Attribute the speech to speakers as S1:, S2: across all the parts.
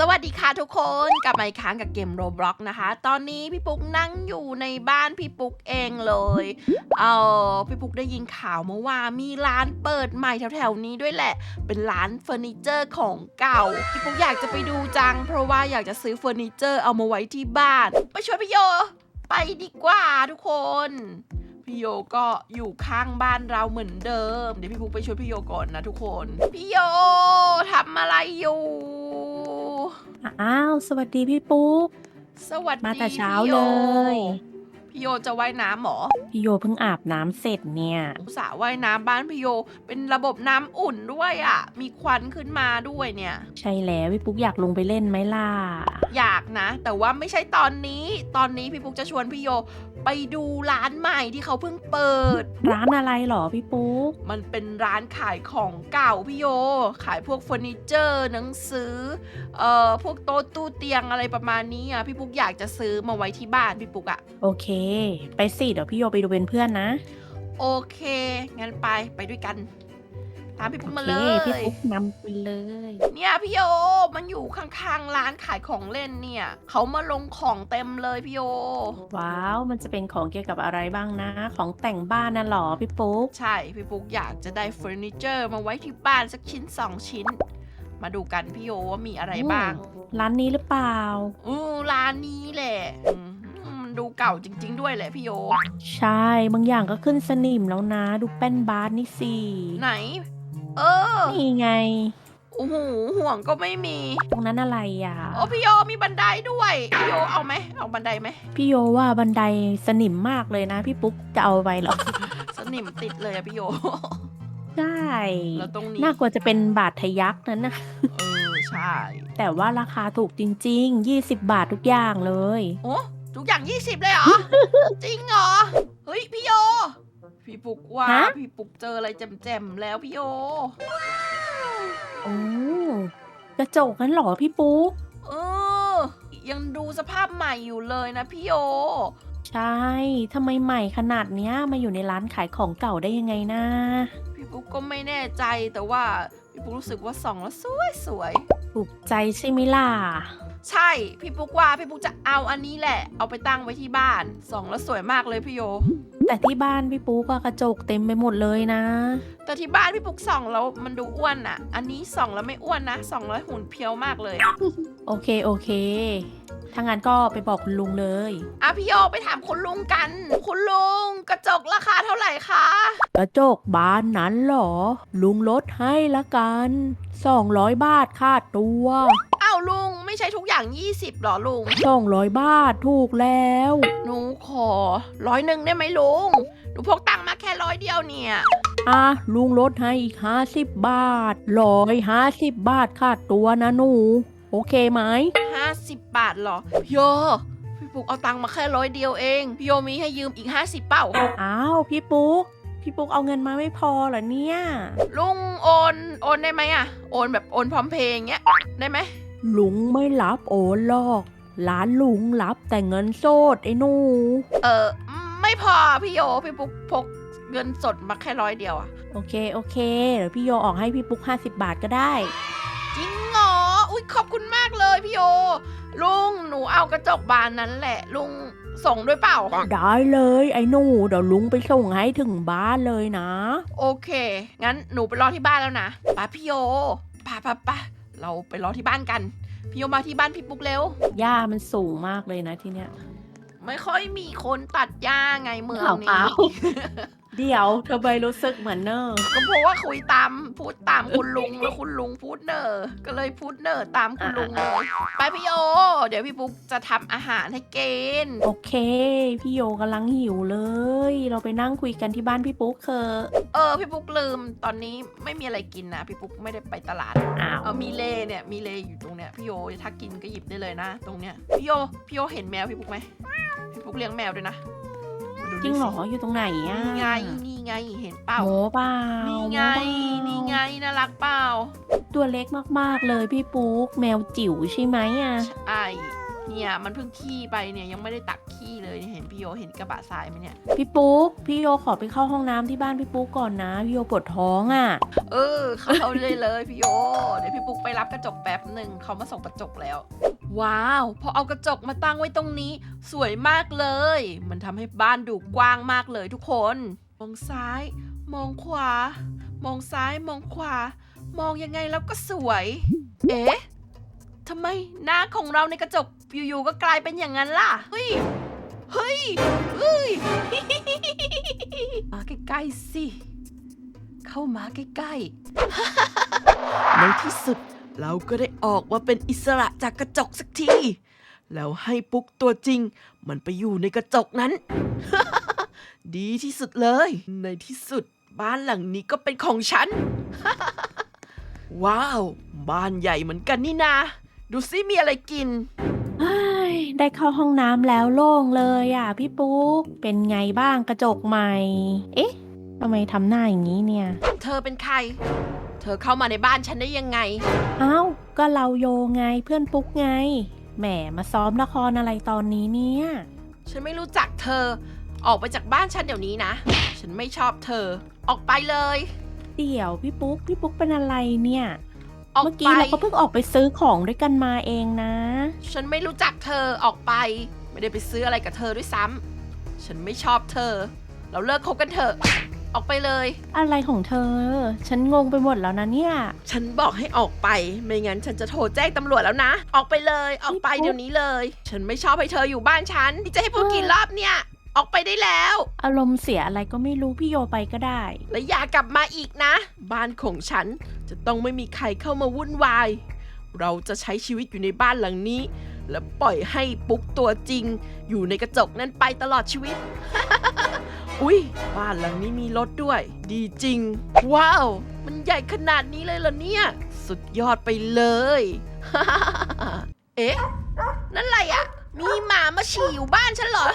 S1: สวัสดีค่ะทุกคนกลับมาอีกครั้งกับเกมโรบล็อกนะคะ ตอนนี้พี่ปุ๊กนั่งอยู่ในบ้านพี่ปุ๊กเองเลย เออพี่ปุ๊กได้ยินข่าวมาว่ามีร้านเปิดใหม่แถวๆนี้ด้วยแหละ เป็นร้านเฟอร์นิเจอร์ของเก่า พี่ปุ๊กอยากจะไปดูจัง เพราะว่าอยากจะซื้อเฟอร์นิเจอร์เอามาไว้ที่บ้าน ไปช่วยพี่โย ไปดีกว่าทุกคนพี่โยก็อยู่ข้างบ้านเราเหมือนเดิม เดี๋ยวพี่ปุ๊กไปช่วยพี่โยก่อนนะทุกคน พี่โยทำอะไรอยู่
S2: อ้าว สวัสดีพี่ปุ๊ก
S1: สวัสดี
S2: มาแต่เช้า
S1: พี่โเล
S2: ย
S1: พี่โยจะว่ายน้ำเหรอ
S2: พี่โยเพิ่งอาบน้ำเสร็จเนี่ย
S1: สระว่ายน้ำบ้านพี่โย เป็นระบบน้ำอุ่นด้วยอะ่ะ มีควันขึ้นมาด้วยเนี่ย
S2: ใช่แล้วพี่ปุ๊กอยากลงไปเล่นไหมล่ะ
S1: อยากนะ แต่ว่าไม่ใช่ตอนนี้ ตอนนี้พี่ปุ๊กจะชวนพี่โย ไปดูร้านใหม่ที่เขาเพิ่งเปิด
S2: ร้านอะไรหรอพี่ปุ๊ก
S1: มันเป็นร้านขายของเก่าพี่โย ขายพวกเฟอร์นิเจอร์ หนังสือ เอ่อ พวกโต๊ะตู้เตียงอะไรประมาณนี้อะ พี่ปุ๊กอยากจะซื้อมาไว้ที่บ้านพี่ปุ๊กอะ
S2: โอเค ไปสิเดี๋ยวพี่โยไปดูเป็นเพื่อนนะ
S1: โอเค งั้นไปไปด้วยกัน ตามพี่ปุ๊ก
S2: โอ
S1: มา
S2: เค
S1: เลย
S2: พี่ปุ๊กนำไปเลย
S1: เนี่ยพี่โยมันอยู่ข้างๆร้านขายของเล่นเนี่ย เขามาลงของเต็มเลยพี่โย
S2: ว้าว มันจะเป็นของเกี่ยวกับอะไรบ้างนะ ของแต่งบ้านน่ะหรอพี่ปุ๊ก
S1: ใช่พี่ปุ๊กอยากจะได้เฟอร์นิเจอร์มาไว้ที่บ้านสักชิ้นสองชิ้น มาดูกันพี่โยว่ามีอะไรบ้าง
S2: ร้านนี้หรือเปล่า
S1: อู้ร้านนี้แหละอืมมัน ดูเก่าจริง ๆ ด้วยแหละพี่โย
S2: ใช่ บางอย่างก็ขึ้นสนิมแล้วนะ ดูแป้นบาสนี่สิ
S1: ไหน เออ
S2: นี่ไง
S1: โอ้โหห่วงก็ไม่มี
S2: ตรงนั้นอะไรอะ
S1: โอ้พี่โยมีบันไดด้วยพี่โยเอาไหมเอาบันไดไหม
S2: พี่โยว่าบันไดสนิมมากเลยนะ พี่ปุ๊กจะเอาไปเหรอ
S1: สนิมติดเลยอะพี่โย
S2: ใช่
S1: แล้วตรงนี้
S2: น่ากลัวจะเป็นบาททะยักนั้นนะ
S1: เออใช่
S2: แต่ว่าราคาถูกจริง ๆ 20 บาททุกอย่างเลย
S1: โอ้ ทุกอย่าง 20 เลยเหรอ จริงเหรอ เฮ้ย พี่โย พี่ปุกว่า
S2: ฮะ
S1: พี่ปุกเจออะไรแจ่มๆแล้วพี่โย
S2: โอ้กระจกนั้นเหรอพี่ปุ๊ก
S1: เออ ยังดูสภาพใหม่อยู่เลยนะพี่โย
S2: ใช่ทำไมใหม่ขนาดเนี้ยมาอยู่ในร้านขายของเก่าได้ยังไงนะ
S1: พี่ปุกก็ไม่แน่ใจแต่ว่าพี่ปุกรู้สึกว่าส่องแล้วสวยสวย
S2: ถูกใจใช่ไหมล่ะ
S1: ๆใช่พี่ปุกว่าพี่ปุกจะเอาอันนี้แหละ เอาไปตั้งไว้ที่บ้านส่องแล้วสวยมากเลยพี่โย
S2: แต่ที่บ้านพี่ปุ๊กอะกระจกเต็มไปหมดเลยนะ
S1: แต่ที่บ้านพี่ปุกส่องแล้วมันดูอ้วนอะอันนี้ส่องแล้วไม่อ้วนนะส่องแล้วหุ่นเพรียวมากเลย
S2: โอเคโอเคถ้างั้นก็ไปบอกคุณลุงเลย
S1: อะพี่โยไปถามคุณลุงกัน คุณลุงกระจกราคาเท่าไหร่คะ
S2: กระจกบานนั้นเหรอ ลุงลดให้ละกัน 200 บาทค่าตัว
S1: อ้าวลุงไม่ใช่ ทุกอย่าง 20หรอลุง
S2: 200บาทถูกแล้ว
S1: หนูขอร้อยหนึ่งได้ไหมลุง หนูพกตังค์มาแค่ร้อยเดียวเนี่ย
S2: อะ ลุงลดให้อีก50บาทร้อยห้าสิบบาทค่าตัวนะหนู โอเคไหม
S1: 50 บาทเหรอพี่โย พี่ปุกเอาตังค์มาแค่ร้อยเดียวเอง พี่โยมีให้ยืมอีก 50 เป้า
S2: อ้าวพี่ปุ๊ก พี่ปุ๊กเอาเงินมาไม่พอเหรอเนี่ย
S1: ลุงโอน โอนได้ไหมอะโอนแบบโอนพร้อมเพย์อย่างเงี้ย ได้ไหม
S2: ลุงไม่รับโอนหรอกร้านลุงรับแต่เงินสดไอ้หนู
S1: เออ ไม่พอพี่โยพี่ปุกพกเงินสดมาแค่ร้อยเดียวอะ
S2: โอเค โอเคเดี๋ยวพี่โยออกให้พี่ปุ๊ก 50 บาทก็ได้
S1: จริงเหรออุ้ยขอบคุณมากเลยพี่โยลุงหนูเอากระจกบานนั้นแหละ ลุงส่งด้วยเปล่า
S2: ได้เลยไอ้หนู เดี๋ยวลุงไปส่งให้ถึงบ้านเลยนะ
S1: โอเค งั้นหนูไปรอที่บ้านแล้วนะป้าพี่โยป้าป้าป้า เราไปรอที่บ้านกัน พี่โยมาที่บ้านพี่ปุ๊กเร็ว
S2: หญ้ามันสูงมากเลยนะที่เนี้ย
S1: ไม่ค่อยมีคนตัดหญ้าไงเมือง
S2: เป
S1: นี้
S2: ล่า เดี๋ยวเธอไปรู้สึกเหมือนเนอร์
S1: ก็เพราะว่าคุยตามพูดตามคุณลุงแล้วคุณลุงพูดเนอร์ก็เลยพูดเนอร์ตามคุณลุงเลยไปพี่โยเดี๋ยวพี่ปุ๊กจะทำอาหารให้เกณฑ์
S2: โอเค พี่โยกำลังหิวเลย เราไปนั่งคุยกันที่บ้านพี่ปุ๊กเถอะ
S1: เออพี่ปุ๊กลืมตอนนี้ไม่มีอะไรกินนะพี่ปุ๊กไม่ได้ไปตลาด
S2: อ้าว
S1: เออมีเลเนี่ยมีเลอยู่ตรงเนี้ยพี่โยถ้ากินก็หยิบได้เลยนะ ตรงเนี้ยพี่โยพี่โยเห็นแมวพี่ปุ๊กไหมพี่ปุ๊กเลี้ยงแมวด้วยนะมา ดู
S2: จริงเหรอ
S1: สิ
S2: อยู่ตรงไหนอะ
S1: นี่ไงนี่ไงเห็นเปล่า
S2: โหเปล่า
S1: นี่ไง
S2: โหเปล่า
S1: นี่ไงน่ารักเปล่า
S2: ตัวเล็กมากๆเลยพี่ปุ๊กแมวจิ๋วใช่ไหมอะ
S1: ไอ้เนี่ยมันเพิ่งขี้ไปเนี่ยยังไม่ได้ตักขี้เลยเนี่ยเห็นพี่โยเห็นกระบะทรายไหมเนี่ย
S2: พี่ปุ๊กพี่โยขอไปเข้าห้องน้ำที่บ้านพี่ปุ๊กก่อนนะพี่โยปวดท้องอะ
S1: เออ เข้าเลยเลยพี่โยเดี๋ยวพี่ปุ๊กไปรับกระจกแป๊บหนึ่งเขามาส่งกระจกแล้ว ว้าว พอเอากระจกมาตั้งไว้ตรงนี้ สวยมากเลย มันทำให้บ้านดูกว้างมากเลยทุกคน มองซ้าย มองขวา มองซ้ายมองขวา มองยังไงแล้วก็สวย เอ๊ะทำไมหน้าของเราในกระจกอยู่ๆก็กลายเป็นอย่างนั้นล่ะ เฮ้ย เฮ้ย เฮ้ย มาใกล้ๆสิ เข้ามาใกล้ๆ ในที่สุด เราก็ได้ออกมาเป็นอิสระจากกระจกสักที แล้วให้ปุ๊กตัวจริง มันไปอยู่ในกระจกนั้น ดีที่สุดเลย ในที่สุดบ้านหลังนี้ก็เป็นของฉัน ว้าว บ้านใหญ่เหมือนกันนี่นา ดูซิมีอะไรกิน
S2: เฮ้ยได้เข้าห้องน้ำแล้วโล่งเลยอะพี่ปุ๊ก เป็นไงบ้างกระจกใหม่ เอ๊ะทำไมทำหน้าอย่างนี้เนี่ย
S1: เธอเป็นใคร เธอเข้ามาในบ้านฉันได้ยังไง
S2: เอ้า ก็เราโยไงเพื่อนปุ๊กไง แหมมาซ้อมละครอะไรตอนนี้เนี่ย
S1: ฉันไม่รู้จักเธอ ออกไปจากบ้านฉันเดี๋ยวนี้นะ ฉันไม่ชอบเธอ ออกไปเลย
S2: เดี๋ยวพี่ปุ๊ก พี่ปุ๊กเป็นอะไรเนี่ย
S1: ออก
S2: เมื่อ
S1: ไป
S2: กี้เราก็เพิ่งออกไปซื้อของด้วยกันมาเองนะ
S1: ฉันไม่รู้จักเธอออกไป ไม่ได้ไปซื้ออะไรกับเธอด้วยซ้ำฉันไม่ชอบเธอ เราเลิกคบกันเถอะ ออกไปเลย
S2: อะไรของเธอ ฉันงงไปหมดแล้วนะเนี่ย
S1: ฉันบอกให้ออกไป ไม่งั้นฉันจะโทรแจ้งตำรวจแล้วนะ ออกไปเลย ออกไป
S2: นี่ปุ๊บ
S1: เดี๋ยวนี้เลย ฉันไม่ชอบให้เธออยู่บ้านฉันนี่จะให้พูดกี่รอบเนี่ย ออกไปได้แล้ว
S2: อารมณ์เสียอะไรก็ไม่รู้พี่โยไปก็ได้
S1: และอย่ากลับมาอีกนะ บ้านของฉันจะต้องไม่มีใครเข้ามาวุ่นวาย เราจะใช้ชีวิตอยู่ในบ้านหลังนี้ และปล่อยให้ปุ๊กตัวจริง อยู่ในกระจกนั้นไปตลอดชีวิต อุ๊ย บ้านหลังนี้มีรถด้วย ดีจริง ว้าว มันใหญ่ขนาดนี้เลยเหรอเนี่ย สุดยอดไปเลย เอ๊ะ นั่นอะไรอะ่ะมีหมามาฉี่อยู่บ้านฉันเหรอ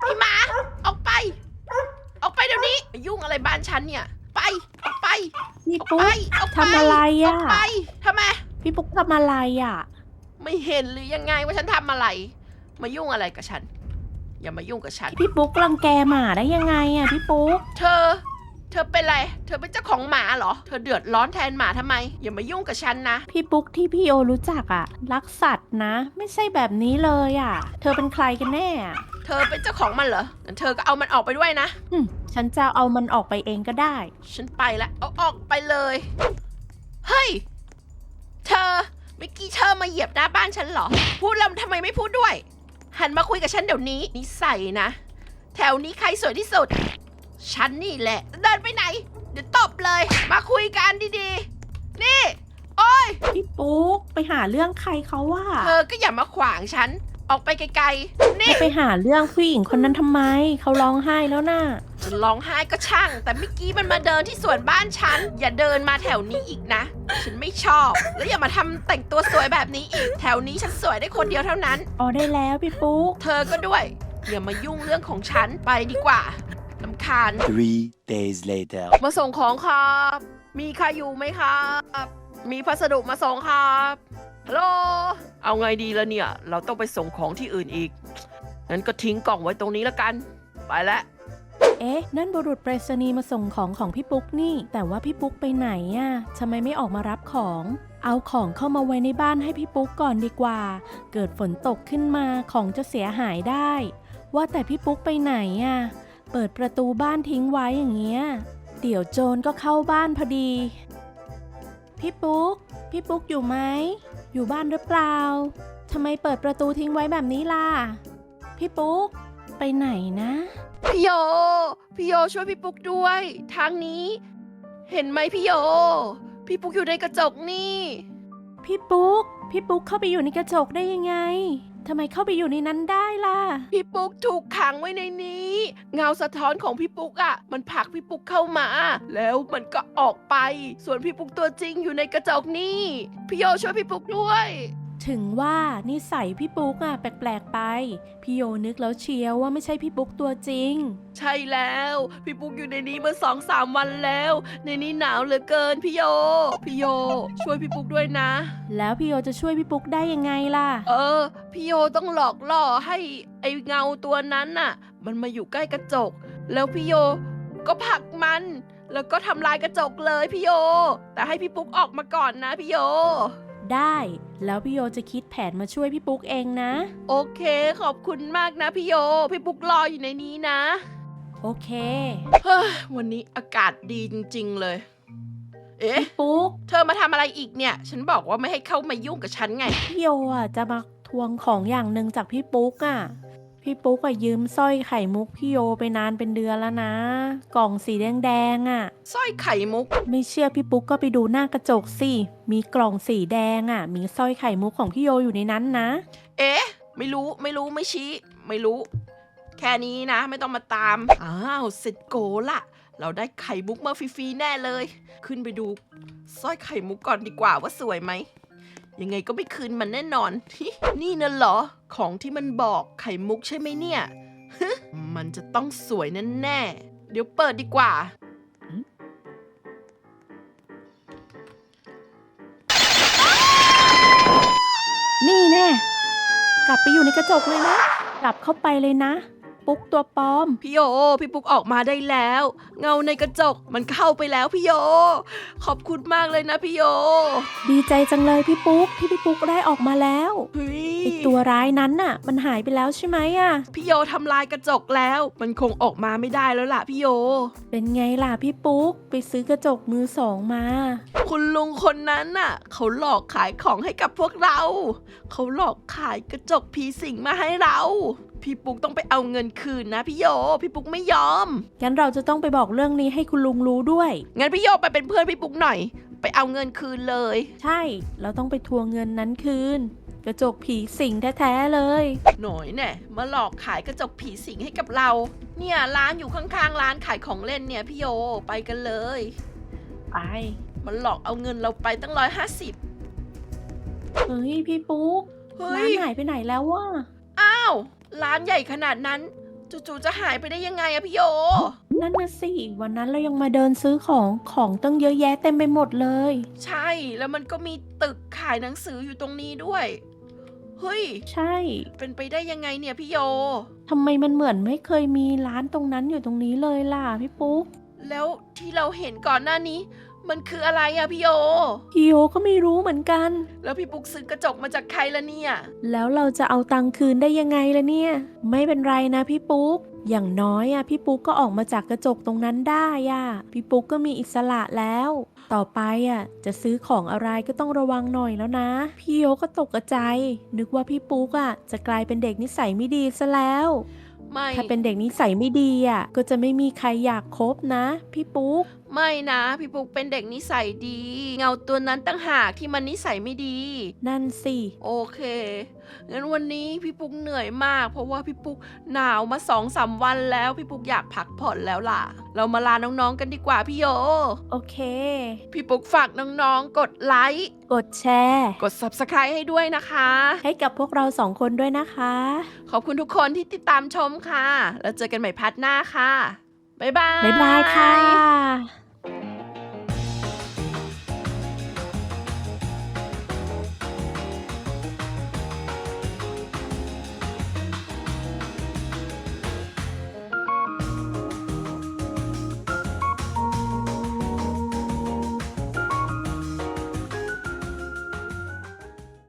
S1: ไอหมา ออกไป ออกไปเดี๋ยวนี้มายุ่งอะไรบ้านฉันเนี่ย ไป ออกไป
S2: พี่
S1: ออก
S2: ปุ๊
S1: ไป
S2: ก
S1: ออกไป
S2: ทำอะไร
S1: อ
S2: อะ
S1: อกไปทำไม
S2: พี่ปุ๊กทำอะไรอะ
S1: ไม่เห็นหรือยังไงว่าฉันทำอะไร มายุ่งอะไรกับฉัน อย่ามายุ่งกับฉัน
S2: พี่ปุ๊กรังแกหมาได้ยังไงอะพี่ปุ๊ก
S1: เธอ เธอเป็นอะไร เธอเป็นเจ้าของหมาเหรอ เธอเดือดร้อนแทนหมาทำไม อย่ามายุ่งกับฉันนะ
S2: พี่ปุ๊กที่พี่โยรู้จักอะ รักสัตว์นะ ไม่ใช่แบบนี้เลยอะ เธอเป็นใครกันแน่อะ
S1: เธอเป็นเจ้าของมันเหรองั้นเธอก็เอามันออกไปด้วยนะ
S2: หึฉันจะเอามันออกไปเองก็ได้
S1: ฉันไปแล้วเอาออกไปเลย เฮ้ย เธอเมื่อกี้เธอมาเหยียบหน้าบ้านฉันเหรอ พูดแล้วทำไมไม่พูดด้วย หันมาคุยกับฉันเดี๋ยวนี้นิสัยนะ แถวนี้ใครสวยที่สุด ฉันนี่แหละ เดินไปไหน เดี๋ยวตบเลย มาคุยกันดีๆ นี่ โอ้ย
S2: พี่ปุ๊กไปหาเรื่องใครเขาว่า
S1: เธอก็อย่ามาขวางฉัน ออกไปไกลๆ นี่
S2: ไปหาเรื่องผู้หญิงคนนั้นทำไม เขาร้องไห้แล้วน่ะ
S1: จะร้องไห้ก็ช่าง แต่เมื่อกี้มันมาเดินที่สวนบ้านฉัน อย่าเดินมาแถวนี้อีกนะ ฉันไม่ชอบ แล้วอย่ามาทำแต่งตัวสวยแบบนี้อีก แถวนี้ฉันสวยได้คนเดียวเท่านั้น
S2: อ๋อได้แล้วพี่ปุ๊ก
S1: เธอก็ด้วย อย่ามายุ่งเรื่องของฉัน ไปดีกว่าลำคาญ
S3: Three days later.
S1: มาส่งของครับ มีใครอยู่ไหมครับ มีพัสดุมาส่งครับ ฮัลโหล เอาไงดีละเนี่ย เราต้องไปส่งของที่อื่นอีก งั้นก็ทิ้งกล่องไว้ตรงนี้แล้วกัน ไปแล้ว
S2: เอ๊ะ นั่นบุรุษไปรษณีย์มาส่งของของพี่ปุ๊กนี่ แต่ว่าพี่ปุ๊กไปไหนอะทำไมไม่ออกมารับของ เอาของเข้ามาไว้ในบ้านให้พี่ปุ๊กก่อนดีกว่า เกิดฝนตกขึ้นมาของจะเสียหายได้ ว่าแต่พี่ปุ๊กไปไหนอะเปิดประตูบ้านทิ้งไว้อย่างเงี้ย เดี๋ยวโจรก็เข้าบ้านพอดี พี่ปุ๊ก พี่ปุ๊กอยู่ไหม อยู่บ้านหรือเปล่าทำไมเปิดประตูทิ้งไว้แบบนี้ล่ะ พี่ปุ๊ก ไปไหนนะ
S1: พี่โย พี่โยช่วยพี่ปุ๊กด้วย ทางนี้ เห็นไหมพี่โย พี่ปุ๊กอยู่ในกระจกนี่
S2: พี่ปุ๊ก พี่ปุ๊กเข้าไปอยู่ในกระจกได้ยังไง ทำไมเข้าไปอยู่ในนั้นได้ล่ะ
S1: พี่ปุ๊กถูกขังไว้ในนี้ เงาสะท้อนของพี่ปุ๊กอะ่ะ มันผลักพี่ปุ๊กเข้ามา แล้วมันก็ออกไป ส่วนพี่ปุ๊กตัวจริงอยู่ในกระจกนี่ พี่โยช่วยพี่ปุ๊กด้วย
S2: ถถึงว่านิสัยพี่ปุ๊กอะแปลกๆไป พี่โยนึกแล้วเชียวว่าไม่ใช่พี่ปุ๊กตัวจริง
S1: ใช่แล้ว พี่ปุ๊กอยู่ในนี้มาสองสามวันแล้ว ในนี้หนาวเหลือเกินพี่โย พี่โย ช่วยพี่ปุ๊กด้วยนะ
S2: แล้วพี่โยจะช่วยพี่ปุ๊กได้ยังไงล่ะ
S1: เออ พี่โยต้องหลอกล่อให้ไอเงาตัวนั้นน่ะ มันมาอยู่ใกล้กระจก แล้วพี่โยก็ผลักมัน แล้วก็ทำลายกระจกเลยพี่โย แต่ให้พี่ปุ๊กออกมาก่อนนะพี่โย
S2: ได้ แล้วพี่โยจะคิดแผนมาช่วยพี่ปุ๊กเองนะ
S1: โอเค ขอบคุณมากนะพี่โย พี่ปุ๊กรออยู่ในนี้นะ
S2: โอเค
S1: เฮ้ยวันนี้อากาศดีจริง ๆ เลย เอ๊ะ
S2: พี่ปุ๊ก
S1: เธอมาทำอะไรอีกเนี่ย ฉันบอกว่าไม่ให้เข้ามายุ่งกับฉันไง
S2: พี่โยอะจะมาทวงของอย่างหนึ่งจากพี่ปุ๊กอะ พี่ปุ๊กอะยืมสร้อยไข่มุกพี่โยไปนานเป็นเดือนแล้วนะ กล่องสีแดงๆอะ
S1: สร้อยไข่มุก
S2: ไม่เชื่อพี่ปุ๊กก็ไปดูหน้ากระจกสิมีกล่องสีแดงอะมีสร้อยไข่มุกของพี่โยอยู่ในนั้นนะ
S1: เอ๊ะ ไม่รู้ไม่รู้ไม่ชี้ ไม่รู้ แค่นี้นะ ไม่ต้องมาตาม อ้าวเสร็จโกละเราได้ไข่มุกมาฟรีๆแน่เลย ขึ้นไปดูสร้อยไข่มุกก่อนดีกว่าว่าสวยไหม ยังไงก็ไม่คืนมันแน่นอน นี่น่ะเหรอ ของที่มันบอกไข่มุกใช่ไหมเนี่ยฮึมันจะต้องสวยแน่ๆเดี๋ยวเปิดดีกว่า
S2: นี่แน่ กลับไปอยู่ในกระจกเลยนะ กลับเข้าไปเลยนะ ปุ๊กตัวปลอม
S1: พี่โย พี่ปุ๊กออกมาได้แล้ว เงาในกระจกมันเข้าไปแล้วพี่โย ขอบคุณมากเลยนะพี่โย
S2: ดีใจจังเลยพี่ปุ๊กที่พี่ปุ๊กได้ออกมาแล้ว
S1: เฮ้ย
S2: ไอตัวร้ายนั้นน่ะ มันหายไปแล้วใช่ไหมอะ
S1: พี่โยทำลายกระจกแล้ว มันคงออกมาไม่ได้แล้วล่ะพี่โย
S2: เป็นไงล่ะพี่ปุ๊กไปซื้อกระจกมือสองมา
S1: คุณลุงคนนั้นน่ะ เขาหลอกขายของให้กับพวกเรา เขาหลอกขายกระจกผีสิงมาให้เราพี่ปุ๊กต้องไปเอาเงินคืนนะพี่โย พี่ปุ๊กไม่ยอม
S2: งั้นเราจะต้องไปบอกเรื่องนี้ให้คุณลุงรู้ด้วย
S1: งั้นพี่โยไปเป็นเพื่อนพี่ปุ๊กหน่อย ไปเอาเงินคืนเลย
S2: ใช่ เราต้องไปทวงเงินนั้นคืน กระจกผีสิงแท้ๆเลย
S1: หน่อยแน่มาหลอกขายกระจกผีสิงให้กับเรา เนี่ยร้านอยู่ข้างๆ ร้านขายของเล่นเนี่ยพี่โยไปกันเลย
S2: ไป
S1: มันหลอกเอาเงินเราไปตั้งร้อยห้าสิบ
S2: เฮ้ยพี่ปุ๊ก
S1: เฮ้
S2: ร้ายนหายไปไหนแล้ววะ
S1: อ้าว ร้านใหญ่ขนาดนั้น จู่ๆจะหายไปได้ยังไงอะพี่โย
S2: นั่นน่ะสิ วันนั้นเรายังมาเดินซื้อของของตั้งเยอะแยะเต็มไปหมดเลย
S1: ใช่แล้วมันก็มีตึกขายหนังสืออยู่ตรงนี้ด้วย เฮ้ย
S2: ใช่
S1: เป็นไปได้ยังไงเนี่ยพี่โย
S2: ทำไมมันเหมือนไม่เคยมีร้านตรงนั้นอยู่ตรงนี้เลยล่ะพี่ปุ๊ก
S1: แล้วที่เราเห็นก่อนหน้านี้ มันคืออะไรอะพี่โย
S2: พี่โยก็ไม่รู้เหมือนกัน
S1: แล้วพี่ปุ๊กซื้อกระจกมาจากใครละเนี่ย
S2: แล้วเราจะเอาตังค์คืนได้ยังไงล่ะเนี่ย ไม่เป็นไรนะพี่ปุ๊ก อย่างน้อยอะพี่ปุ๊กก็ออกมาจากกระจกตรงนั้นได้อะพี่ปุ๊กก็มีอิสระแล้ว ต่อไปอะจะซื้อของอะไรก็ต้องระวังหน่อยแล้วนะ พี่โยก็ตกใจายนึกว่าพี่ปุ๊กอะจะกลายเป็นเด็กนิสัยไม่ดีซะแล้ว
S1: ไม่
S2: ถ้าเป็นเด็กนิสัยไม่ดีอะ ก็จะไม่มีใครอยากคบนะ พี่ปุ๊ก
S1: ไม่นะ พี่ปุ๊กเป็นเด็กนิสัยดี เงาตัวนั้นตั้งหากที่มันนิสัยไม่ดี
S2: นั่นสิ
S1: โอเค งั้นวันนี้พี่ปุ๊กเหนื่อยมาก เพราะว่าพี่ปุ๊กหนาวมาสองสามวันแล้วพี่ปุ๊กอยากพักผ่อนแล้วล่ะ เรามาลาน้องๆกันดีกว่าพี่โย
S2: โอเค
S1: พี่ปุ๊กฝากน้องๆ กดไลค์
S2: กดแชร์
S1: กด subscribe ให้ด้วยนะคะ
S2: ให้กับพวกเราสองคนด้วยนะคะ
S1: ขอบคุณทุกคนที่ติดตามชมค่ะ แล้วเจอกันใหม่พัดหน้าค่ะบ๊ายบาย
S2: บ๊ายบายค่ะ